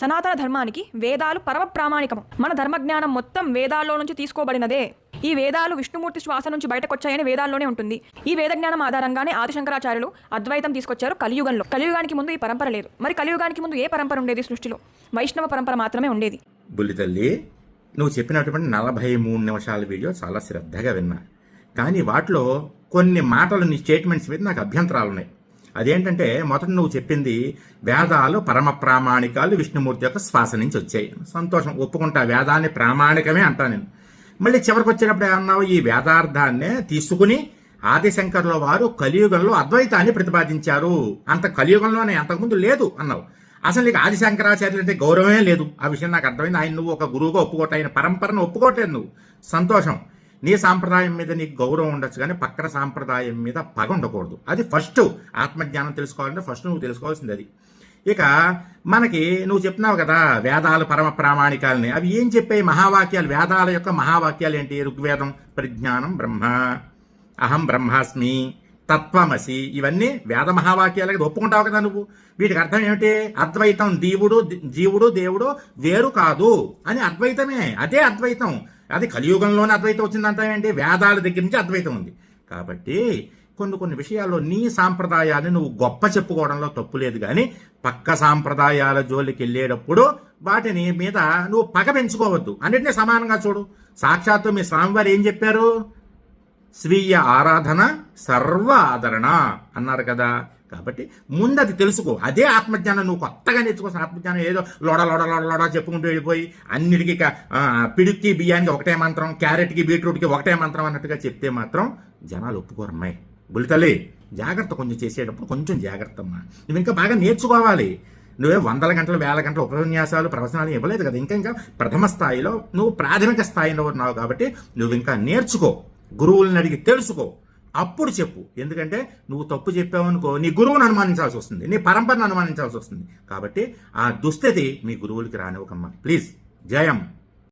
సనాతన ధర్మానికి వేదాలు పరమ ప్రామాణికము. మన ధర్మజ్ఞానం మొత్తం వేదాల్లో నుంచి తీసుకోబడినదే. ఈ వేదాలు విష్ణుమూర్తి శ్వాస నుంచి బయటకొచ్చాయని వేదాల్లోనే ఉంటుంది. ఈ వేద జ్ఞానం ఆధారంగానే ఆదిశంకరాచార్యులు అద్వైతం తీసుకొచ్చారు కలియుగంలో. కలియుగానికి ముందు ఈ పరంపర లేదు. మరి కలియుగానికి ముందు ఏ పరంపర ఉండేది సృష్టిలో? వైష్ణవ పరంపర మాత్రమే ఉండేది. బుల్లి తల్లి నువ్వు చెప్పినటువంటి నలభై మూడు నిమిషాల వీడియో చాలా శ్రద్ధగా విన్నా. కానీ వాటిలో కొన్ని మాటలు నీ స్టేట్మెంట్స్ మీద నాకు అభ్యంతరాలు ఉన్నాయి అదేంటంటే మొదట నువ్వు చెప్పింది వేదాలు పరమ ప్రామాణికాలు విష్ణుమూర్తి యొక్క శ్వాస నుంచి వచ్చాయి. సంతోషం. ఒప్పుకుంటా వేదాన్ని ప్రామాణికమే అంటా నేను. మళ్ళీ చివరికి వచ్చేటప్పుడు ఏమన్నావు? ఈ వేదార్థాన్నే తీసుకుని ఆదిశంకర్ల వారు కలియుగంలో అద్వైతాన్ని ప్రతిపాదించారు. అంత కలియుగంలోనే అంతకుముందు లేదు అన్నావు. అసలు నీకు ఆదిశంకరాచార్యులు అంటే గౌరవమే లేదు. ఆ విషయం నాకు అర్థమైంది. ఆయన నువ్వు ఒక గురువుగా ఒప్పుకోట ఆయన పరంపరను ఒప్పుకోవట్లేదు నువ్వు. సంతోషం. నీ సాంప్రదాయం మీద నీకు గౌరవం ఉండొచ్చు కానీ పక్కన సాంప్రదాయం మీద పగ ఉండకూడదు. అది ఫస్ట్ ఆత్మజ్ఞానం తెలుసుకోవాలంటే ఫస్ట్ నువ్వు తెలుసుకోవాల్సింది అది. ఇక మనకి నువ్వు చెప్తున్నావు కదా వేదాలు పరమ ప్రామాణికాలని. అవి ఏం చెప్పాయి? మహావాక్యాలు. వేదాల యొక్క మహావాక్యాలు ఏంటి? ఋగ్వేదం పరిజ్ఞానం బ్రహ్మ. అహం బ్రహ్మాస్మి తత్వమసి. ఇవన్నీ వేద మహావాక్యాలకి ఒప్పుకుంటావు కదా నువ్వు. వీటికి అర్థం ఏమిటి? అద్వైతం దీవుడు జీవుడు దేవుడు వేరు కాదు అని అద్వైతమే. అదే అద్వైతం. అది కలియుగంలోనే అద్వైతం వచ్చిందంటావేంటి వేదాల దగ్గర నుంచి అద్వైతం ఉంది. కాబట్టి కొన్ని కొన్ని విషయాల్లో నీ సాంప్రదాయాన్ని నువ్వు గొప్ప చెప్పుకోవడంలో తప్పు లేదు కానీ పక్క సాంప్రదాయాల జోలికి వెళ్ళేటప్పుడు వాటిని మీద నువ్వు పగ పెంచుకోవద్దు. అన్నిటినీ సమానంగా చూడు. సాక్షాత్తు మీ స్వామివారు ఏం చెప్పారు? స్వీయ ఆరాధన సర్వ ఆదరణ అన్నారు కదా. కాబట్టి ముందు అది తెలుసుకో. అదే ఆత్మజ్ఞానం నువ్వు కొత్తగా నేర్చుకోవాల్సిన ఆత్మజ్ఞానం ఏదో లోడ లోడ లోడ లోడ చెప్పుకుంటూ వెళ్ళిపోయి అన్నిటికీ పిడికి పిడుక్కి బియ్యానికి ఒకటే మంత్రం క్యారెట్కి బీట్రూట్కి ఒకటే మంత్రం అన్నట్టుగా చెప్తే మాత్రం జనాలు ఒప్పుకోరమ్మాయి బుల్లితల్లి జాగ్రత్త కొంచెం చేసేటప్పుడు కొంచెం జాగ్రత్త అమ్మా. నువ్వు ఇంకా బాగా నేర్చుకోవాలి. నువ్వే వందల గంటలు వేల గంటల ఉపన్యాసాలు ప్రవచనాలు ఇవ్వలేదు కదా. ఇంకా ఇంకా ప్రథమ స్థాయిలో నువ్వు ప్రాథమిక స్థాయిలో ఉన్నావు కాబట్టి నువ్వు ఇంకా నేర్చుకో. గురువులను అడిగి తెలుసుకో. అప్పుడు చెప్పు. ఎందుకంటే నువ్వు తప్పు చెప్పావనుకో నీ గురువును అనుమానించాల్సి వస్తుంది. నీ పరంపరను అనుమానించాల్సి వస్తుంది. కాబట్టి ఆ దుస్థితి మీ గురువులకి రానివ్వకమ్మా. ప్లీజ్ జయం.